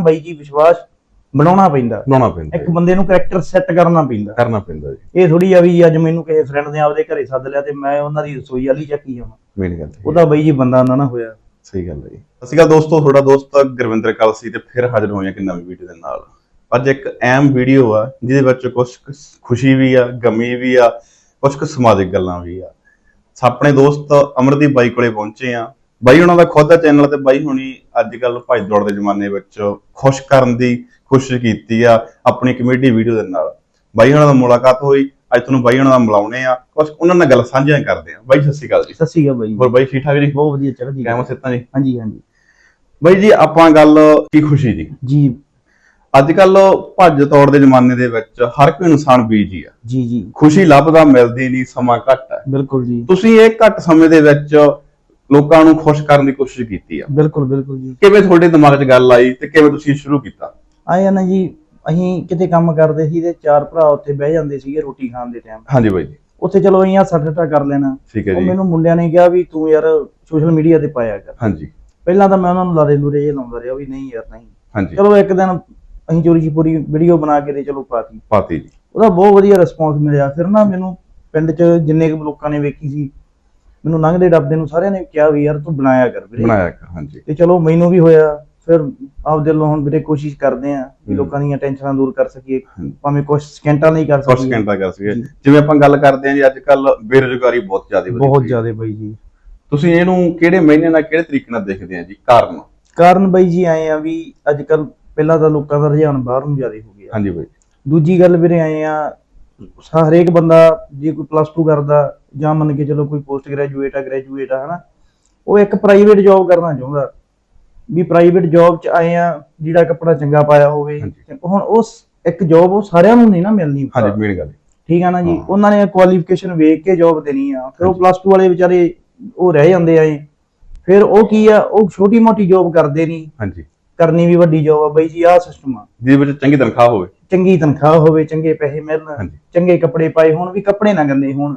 ਬਾਈ ਜੀ ਵਿਸ਼ਵਾਸ ਬਣਾਉਣਾ ਪੈਂਦਾ। ਬਣਾਉਣਾ ਪੈਂਦਾ ਇੱਕ ਬੰਦੇ ਨੂੰ ਕਰੈਕਟਰ ਸੈੱਟ ਕਰਨਾ ਪੈਂਦਾ। ਕਰਨਾ ਪੈਂਦਾ ਜੀ। ਇਹ ਥੋੜੀ ਆ ਵੀ ਅੱਜ ਮੈਨੂੰ ਕਿਸੇ ਫਰੈਂਡ ਨੇ ਆਪਦੇ ਘਰੇ ਸੱਦ ਲਿਆ ਤੇ ਮੈਂ ਉਹਨਾਂ ਦੀ ਰਸੋਈ ਵਾਲੀ ਚੱਕੀ ਜਾਵਾਂ ਮੇਨ ਗੱਲ ਉਹਦਾ ਬਾਈ ਜੀ ਬੰਦਾ ਨਾ ਨਾ ਹੋਇਆ। ਸਹੀ ਗੱਲ ਹੈ ਜੀ। ਸਤਿ ਸ਼੍ਰੀ ਅਕਾਲ ਦੋਸਤੋ ਤੁਹਾਡਾ ਦੋਸਤ ਗੁਰਵਿੰਦਰ ਕਲਸੀ ਤੇ ਫਿਰ ਹਾਜ਼ਰ ਹੋਏ ਹਾਂ ਕਿ ਨਵੀਂ ਵੀਡੀਓ ਦੇ ਨਾਲ। ਅੱਜ ਇੱਕ ਅਹਿਮ ਵੀਡੀਓ ਆ ਜਿਹਦੇ ਵਿੱਚ ਕੁਝ ਖੁਸ਼ੀ ਵੀ ਆ ਗਮੀ ਵੀ ਆ ਕੁਝ ਕੁ ਸਮਾਜਿਕ ਗੱਲਾਂ ਵੀ ਆ। ਆਪਣੇ ਦੋਸਤ ਅਮਰਦੀਪ ਬਾਈ ਕੋਲੇ ਪਹੁੰਚੇ ਆ ਬਾਈ ਉਹਨਾਂ ਦਾ ਖੁਦ ਦਾ ਚੈਨਲ ਤੇ ਬਾਈ ਹੁਣੀ ਅੱਜ ਕੱਲ ਭੱਜ ਦੌੜ ਦੇ ਜ਼ਮਾਨੇ ਵਿੱਚ ਖੁਸ਼ ਕਰਨ ਦੀ ਕੋਸ਼ਿਸ਼ ਕੀਤੀ ਆ ਆਪਣੀ ਕਮੇਡੀ ਵੀਡੀਓ ਦੇ ਨਾਲ। ਬਾਈ ਉਹਨਾਂ ਨਾਲ ਮੁਲਾਕਾਤ ਹੋਈ ਅੱਜ ਤੁਹਾਨੂੰ ਬਾਈ ਉਹਨਾਂ ਨਾਲ ਮਿਲਾਉਣੇ ਆ। ਕੁਝ ਉਹਨਾਂ ਨਾਲ ਗੱਲ ਸਾਂਝੀਆਂ ਕਰਦੇ ਆ। ਬਾਈ ਸਤਿ ਸ਼੍ਰੀ ਅਕਾਲ ਜੀ। ਸਤਿ ਸ਼੍ਰੀ ਅਕਾਲ ਬਾਈ ਹੋਰ ਬਾਈ ਠੀਕ ਠਾਕ ਜੀ? ਬਹੁਤ ਵਧੀਆ ਚੜ੍ਹਦੀ ਕਿਵੇਂ ਸਿੱਤਾਂ ਜੀ? ਹਾਂਜੀ ਹਾਂਜੀ। ਬਾਈ ਜੀ ਆਪਾਂ ਗੱਲ ਕੀ ਖੁਸ਼ੀ ਦੀ? ਜੀ। ਅੱਜ ਕੱਲ ਭੱਜ ਤੋੜ ਦੇ ਜ਼ਮਾਨੇ ਦੇ ਵਿੱਚ ਹਰ ਕੋਈ ਇਨਸਾਨ ਬੀਜੀ ਆ। ਜੀ ਜੀ। ਖੁਸ਼ੀ ਲੱਭਦਾ ਮਿਲਦੀ ਨਹੀਂ ਸਮਾਂ ਘੱਟ ਹੈ ਬਿਲਕੁਲ ਜੀ। ਤੁਸੀਂ ਇਹ ਘੱਟ ਸਮੇਂ ਦੇ ਵਿੱਚ ਲੋਕਾਂ ਨੂੰ ਖੁਸ਼ ਕਰਨ ਦੀ ਕੋਸ਼ਿਸ਼ ਕੀਤੀ ਆ। ਬਿਲਕੁਲ ਬਿਲਕੁਲ ਜੀ। ਕਿਵੇਂ ਤੁਹਾਡੇ ਦਿਮਾਗ 'ਚ ਗੱਲ ਆਈ ਤੇ ਕਿਵੇਂ ਤੁਸੀਂ ਸ਼ੁਰੂ ਕੀਤਾ? ਆਏ ਆ ਨਾ ਜੀ ਅਸੀਂ ਕਿਤੇ ਕੰਮ ਕਰਦੇ ਸੀ ਤੇ ਚਾਰ ਭਰਾ ਉੱਥੇ ਬਹਿ ਜਾਂਦੇ ਸੀਗੇ ਰੋਟੀ ਖਾਣ ਦੇ ਟਾਈਮ ਹਾਂਜੀ ਬਾਈ ਜੀ। ਉੱਥੇ ਚਲੋ ਅਸੀਂ ਹੱਸਾ ਠੱਠਾ ਕਰ ਲੈਣਾ। ਠੀਕ ਹੈ ਜੀ। ਮੈਨੂੰ ਮੁੰਡਿਆਂ ਨੇ ਕਿਹਾ ਵੀ ਤੂੰ ਯਾਰ ਸੋਸ਼ਲ ਮੀਡੀਆ ਤੇ ਪਾਇਆ ਕਰ। ਹਾਂਜੀ। ਪਹਿਲਾਂ ਤਾਂ ਮੈਂ ਉਹਨਾਂ ਨੂੰ ਲਾਰੇ ਲੂਰੇ ਜੇ ਲਾਉਂਦਾ ਰਿਹਾ ਵੀ ਨਹੀਂ ਯਾਰ ਨਹੀਂ। ਹਾਂਜੀ। ਚਲੋ ਇੱਕ ਦਿਨ ਅਸੀਂ ਚੋਰੀ ਛਪੂਰੀ ਵੀਡੀਓ ਬਣਾ ਕੇ ਤੇ ਚਲੋ ਪਾਤੀ। ਪਾਤੀ ਜੀ। ਉਹਦਾ ਬਹੁਤ ਵਧੀਆ ਰਿਸਪੌਂਸ ਮਿਲਿਆ। ਫਿਰ ਨਾ ਮੈਨੂੰ ਪਿੰਡ 'ਚ ਜਿੰਨੇ ਕੁ ਲੋਕਾਂ ਨੇ ਵੇਖੀ ਸੀ ਮੈਨੂੰ ਲੰਘਦੇ ਡੱਬਦੇ ਨੂੰ ਸਾਰਿਆਂ ਨੇ ਕਿਹਾ ਵੀ ਯਾਰ ਤੂੰ ਬਣਾਇਆ ਕਰ ਵੀਰੇ। ਬਣਾਇਆ ਕਰ, ਹਾਂਜੀ। ਤੇ ਚਲੋ ਮੈਨੂੰ ਵੀ ਹੋਇਆ ਫਿਰ ਆਪ ਦਿਲੋਂ ਹੁਣ ਵੀਰੇ ਕੋਸ਼ਿਸ਼ ਕਰਦੇ ਆ ਵੀ ਹਮ। ਲੋਕਾਂ ਦੀਆਂ ਟੈਨਸ਼ਨਾਂ ਦੂਰ ਕਰ ਸਕੀਏ। ਭਾਵੇਂ ਕੁਝ ਸਕਿੰਟਾਂ ਨਹੀਂ ਕਰ ਕੁਝ ਸਕੀਏ। ਘੰਟਾ ਕਰ ਜੀ। ਜਿਵੇਂ ਆਪਾਂ ਗੱਲ ਕਰਦੇ ਹਾਂ ਜੀ ਅੱਜ ਕੱਲ ਬੇਰੁਜ਼ਗਾਰੀ ਬਹੁਤ ਜ਼ਿਆਦਾ ਵਧੀ ਬਹੁਤ। ਜ਼ਿਆਦਾ ਬਾਈ ਜੀ। ਤੁਸੀਂ ਇਹਨੂੰ ਕਿਹੜੇ ਮਹੀਨੇ ਨਾਲ ਕਿਹੜੇ ਤਰੀਕੇ ਨਾਲ ਦੇਖਦੇ ਆ ਜੀ? ਕਾਰਨ? ਕਾਰਨ ਬਾਈ ਜੀ ਆਏ ਆ ਵੀ ਅੱਜ ਕੱਲ ਪਹਿਲਾਂ ਤਾਂ ਲੋਕਾਂ ਦਾ ਰੁਝਾਨ ਬਾਹਰ ਨੂੰ ਜ਼ਿਆਦਾ ਹੋ ਗਿਆ। ਹਾਂਜੀ ਬਾਈ। ਦੂਜੀ ਗੱਲ ਵੀਰੇ ਆਏ ਆ ਹਰੇਕ ਬੰਦਾ ਜੇ ਕੋਈ ਪਲੱਸ 2 ਕਰਦਾ ਜਾਂ ਮੰਨ ਕੇ ਚਲੋ ਕੋਈ ਪੋਸਟ ਗ੍ਰੈਜੂਏਟ ਆ ਗ੍ਰੈਜੂਏਟ ਆ ਹਨਾ ਉਹ ਇੱਕ ਪ੍ਰਾਈਵੇਟ ਜੌਬ ਕਰਨਾ ਚਾਹੁੰਦਾ। ਵੀ ਪ੍ਰਾਈਵੇਟ ਜੌਬ 'ਚ ਆਏ ਆ ਜਿਹੜਾ ਕੱਪੜਾ ਚੰਗਾ ਪਾਇਆ ਹੋਵੇ। ਹੁਣ ਉਸ ਇੱਕ ਜੌਬ ਉਹ ਸਾਰਿਆਂ ਨੂੰ ਨਹੀਂ ਨਾ ਮਿਲਣੀ। ਹਾਂਜੀ ਮੇਨ ਗੱਲ। ਠੀਕ ਆ ਨਾ ਜੀ। ਉਹਨਾਂ ਨੇ ਕੁਆਲੀਫਿਕੇਸ਼ਨ ਵੇਖ ਕੇ ਜੌਬ ਦੇਣੀ ਆ। ਫਿਰ ਉਹ। ਪਲੱਸ 2 ਵਾਲੇ ਵਿਚਾਰੇ ਉਹ ਰਹਿ ਜਾਂਦੇ ਆ। ਫਿਰ ਉਹ ਕੀ ਆ? ਉਹ ਛੋਟੀ ਮੋਟੀ ਜੌਬ ਕਰਦੇ ਨਹੀਂ। ਹਾਂਜੀ। ਕਰਨੀ ਵੀ ਵੱਡੀ ਜੌਬ ਆ। ਬਾਈ ਜੀ ਆਹ ਸਿਸਟਮ ਆ। ਜਿਹਦੇ ਵਿੱਚ ਚੰਗੀ ਤਨਖਾਹ ਹੋਵੇ। ਚੰਗੀ ਤਨਖਾਹ ਹੋਵੇ ਚੰਗੇ ਪੈਸੇ ਮਿਲਣ ਚੰਗੇ ਕੱਪੜੇ ਪਾਏ ਹੋਣ ਵੀ ਕੱਪੜੇ ਨਾ ਗੰਦੇ ਹੋਣ।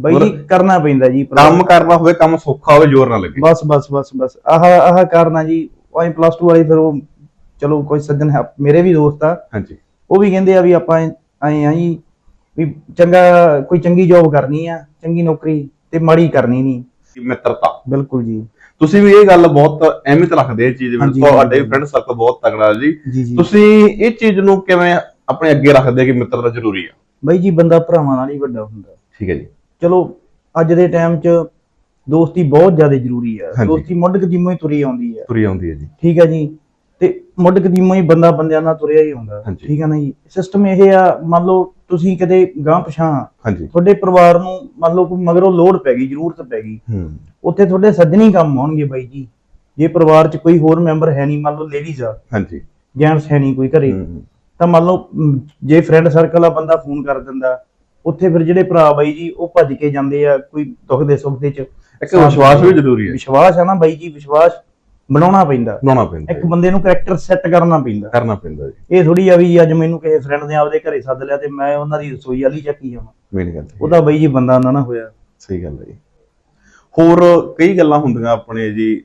ਬਾਈ ਕਰਨਾ ਪੈਂਦਾ ਜੀ ਕੰਮ ਕਰਨਾ ਹੋਵੇ ਕੰਮ ਸੌਖਾ ਹੋਵੇ ਜ਼ੋਰ ਨਾ ਲੱਗੇ। ਬਸ ਬਸ ਬਸ ਬਸ। ਆਹ ਆਹ ਕਰਨਾ ਜੀ ਉਹ ਪਲੱਸ 2 ਵਾਲੇ ਫਿਰ ਉਹ ਚਲੋ ਕੋਈ ਸੱਜਣ ਹੈ ਮੇਰੇ ਵੀ ਦੋਸਤ ਆ। ਹਾਂਜੀ। ਉਹ ਵੀ ਕਹਿੰਦੇ ਆ ਵੀ ਆਪਾਂ ਆਏ ਆ ਜੀ ਵੀ ਚੰਗਾ ਕੋਈ ਚੰਗੀ ਜੌਬ ਕਰਨੀ ਆ ਚੰਗੀ ਨੌਕਰੀ ਤੇ ਮਾੜੀ ਕਰਨੀ ਨਹੀਂ। ਮਿੱਤਰਤਾ। ਬਿਲਕੁਲ ਜੀ। ਤੁਸੀਂ ਵੀ ਇਹ ਗੱਲ ਬਹੁਤ ਅਹਿਮੀਅਤ ਰੱਖਦੇ ਇਹ ਚੀਜ਼ ਵਿੱਚ। ਤੁਹਾਡੇ। ਫਰੈਂਡ ਸਰਕਲ ਬਹੁਤ ਤਗੜਾ ਜੀ। ਤੁਸੀਂ ਇਹ ਚੀਜ਼ ਨੂੰ ਕਿਵੇਂ ਆਪਣੇ ਅੱਗੇ ਰੱਖਦੇ ਕਿ ਮਿੱਤਰਤਾ ਜ਼ਰੂਰੀ ਆ? ਬਾਈ ਜੀ ਬੰਦਾ ਭਰਾਵਾਂ ਨਾਲ ਹੀ ਵੱਡਾ ਹੁੰਦਾ। ਠੀਕ ਹੈ ਜੀ। ਚਲੋ ਅੱਜ ਦੇ ਟਾਈਮ 'ਚ ਦੋਸਤੀ ਬਹੁਤ ਜ਼ਿਆਦਾ ਜ਼ਰੂਰੀ ਹਾਂਜੀ। ਦੋਸਤੀ ਮੁੱਢ ਕਦੀਮੋਂ ਹੀ ਤੁਰੀ ਆਉਂਦੀ ਆ। ਤੁਰੀ ਆਉਂਦੀ ਹੈ ਜੀ। ਠੀਕ ਹੈ ਜੀ? ਤੇ ਮੁੱਢ ਕਦੀਮੋਂ ਹੀ ਬੰਦਾ ਬੰਦਿਆਂ ਨਾਲ ਤੁਰਿਆ ਹੀ ਹਾਂਜੀ। ਠੀਕ ਹੈ ਨਾ ਜੀ? ਸਿਸਟਮ ਇਹ ਆ ਮੰਨ ਲਓ ਤੁਸੀਂ ਕਦੇ ਗਾਂ ਪਛਾਂ ਹਾਂਜੀ। ਤੁਹਾਡੇ ਪਰਿਵਾਰ ਨੂੰ ਮੰਨ ਲਓ ਕੋਈ ਮਗਰੋਂ ਲੋੜ ਪੈ ਗਈ ਜ਼ਰੂਰਤ ਪੈ ਗਈ। ਹੂੰ। ਉੱਥੇ ਤੁਹਾਡੇ ਸੱਜਣੀ ਕੰਮ ਆਉਣਗੇ ਬਾਈ ਜੀ। ਜੇ ਪਰਿਵਾਰ 'ਚ ਕੋਈ ਹੋਰ ਮੈਂਬਰ ਹੈ ਨਹੀਂ ਮੰਨ ਲਓ ਲੇਡੀਜ਼ ਆ। ਹਾਂਜੀ। ਜੈਂਟਸ ਹੈ ਨਹੀਂ ਕੋਈ ਘਰੇ। ਹੂੰ, ਤਾਂ ਮੰਨ ਲਓ ਮ, ਜੇ ਫਰੈਂਡ ਸਰਕਲ ਆ ਬੰਦਾ ਫੋਨ ਕਰ ਦਿੰਦਾ। ਉੱਥੇ ਫਿਰ ਜਿਹੜੇ ਭਰਾ ਬਾਈ ਜੀ ਉਹ ਭੱਜ ਕੇ ਜਾਂਦੇ ਆ ਕੋਈ ਦੁੱਖ ਦੇ ਸੁੱਖ ਦੇ ਚ। ਇੱਕ ਵਿਸ਼ਵਾਸ ਵੀ ਜ਼ਰੂਰੀ ਹੈ। ਵਿਸ਼ਵਾਸ ਆ ਨਾ ਬਾਈ ਜੀ ਵਿਸ਼ਵਾਸ ਬਣਾਉਣਾ ਪੈਂਦਾ। ਬਣਾਉਣਾ ਪੈਂਦਾ ਇੱਕ ਬੰਦੇ ਨੂੰ ਕਰੈਕਟਰ ਸੈੱਟ ਕਰਨਾ ਪੈਂਦਾ। ਕਰਨਾ ਪੈਂਦਾ ਜੀ। ਇਹ ਥੋੜੀ ਆ ਵੀ ਅੱਜ ਮੈਨੂੰ ਕਿਸੇ ਫਰੈਂਡ ਨੇ ਆਪਦੇ ਘਰੇ ਸੱਦ ਲਿਆ ਤੇ ਮੈਂ ਉਹਨਾਂ ਦੀ ਰਸੋਈ ਵਾਲੀ ਚੱਕੀ ਜਾਵਾਂ ਮੇਨ ਗੱਲ ਹੈ। ਉਹਦਾ ਬਾਈ ਜੀ ਬੰਦਾ ਨਾ ਨਾ ਹੋਇਆ। ਸਹੀ ਗੱਲ ਹੈ ਜੀ। ਹੋਰ ਕਈ ਗੱਲਾਂ ਹੁੰਦੀਆਂ ਆਪਣੇ ਜੀ